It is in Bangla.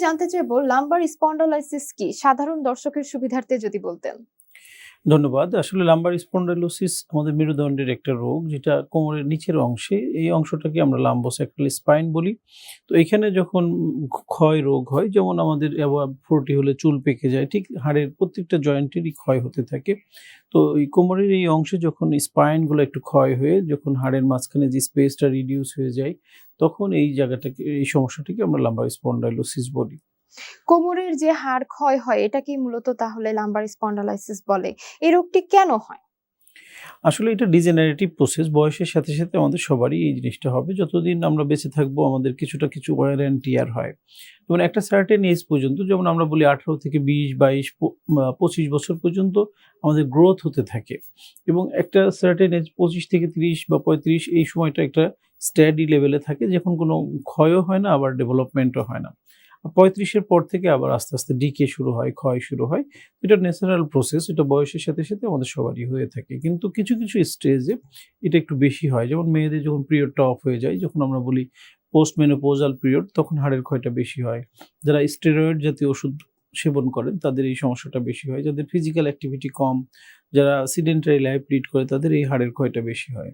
জানতে চাইব লাম্বার স্পন্ডালাইসিস কি? সাধারণ দর্শকের সুবিধার্থে যদি বলতেন। ধন্যবাদ। আসলে লাম্বার স্পন্ডাইলোসিস আমাদের মেরুদণ্ডের একটা রোগ, যেটা কোমরের নিচের অংশে, এই অংশটাকে আমরা লাম্বোস্যাক্রাল স্পাইন বলি। তো এখানে যখন ক্ষয় রোগ হয়, যেমন আমাদের ফোরটি হলে চুল পেকে যায়, ঠিক হাড়ের প্রত্যেকটা জয়েন্টেরই ক্ষয় হতে থাকে। তো এই কোমরের এই অংশে যখন স্পাইনগুলো একটু ক্ষয় হয়ে, যখন হাড়ের মাঝখানে যে স্পেসটা রিডিউস হয়ে যায়, তখন এই জায়গাটাকে, এই সমস্যাটিকে আমরা লাম্বার স্পন্ডাইলোসিস বলি। কোমরের যে হাড় ক্ষয় হয় এটাকে মূলত তাহলে লাম্বার স্পন্ডালাইসিস বলে। এই রোগটি কেন হয়? আসলে এটা ডিজেনারেটিভ প্রসেস বয়সের সাথে সাথে আমাদের সবারই এই জিনিসটা হবে। যতদিন আমরা বেঁচে থাকব, আমাদের কিছুটা কিছু ওয়ার অ্যান্ড টিয়ার হয়। যেমন একটা সার্টেন এজ পর্যন্ত, যেমন আমরা বলি আঠারো থেকে বিশ, বাইশ পঁচিশ বছর পর্যন্ত আমাদের গ্রোথ হতে থাকে। এবং একটা সার্টেন এজ পঁচিশ থেকে তিরিশ বা পঁয়ত্রিশ, এই সময়টা একটা স্ট্যাডি লেভেলে থাকে, যখন কোনো ক্ষয়ও হয় না, আবার ডেভেলপমেন্টও হয় না। পঁয়ত্রিশের পর থেকে আবার আস্তে আস্তে ডিকে শুরু হয়, ক্ষয় শুরু হয়। এটা ন্যাচারাল প্রসেস এটা বয়সের সাথে সাথে আমাদের সবারই হয়ে থাকে। কিন্তু কিছু কিছু স্টেজে এটা একটু বেশি হয়। যেমন মেয়েদের যখন পিরিয়ডটা অফ হয়ে যায়, যখন আমরা বলি পোস্ট মেনোপোজাল পিরিয়ড তখন হাড়ের ক্ষয়টা বেশি হয়। যারা স্টেরয়েড জাতীয় ওষুধ সেবন করেন, তাদের এই সমস্যাটা বেশি হয়। যাদের ফিজিক্যাল অ্যাক্টিভিটি কম, যারা সিডেন্টারি লাইফ লিড করে, তাদের এই হাড়ের ক্ষয়টা বেশি হয়।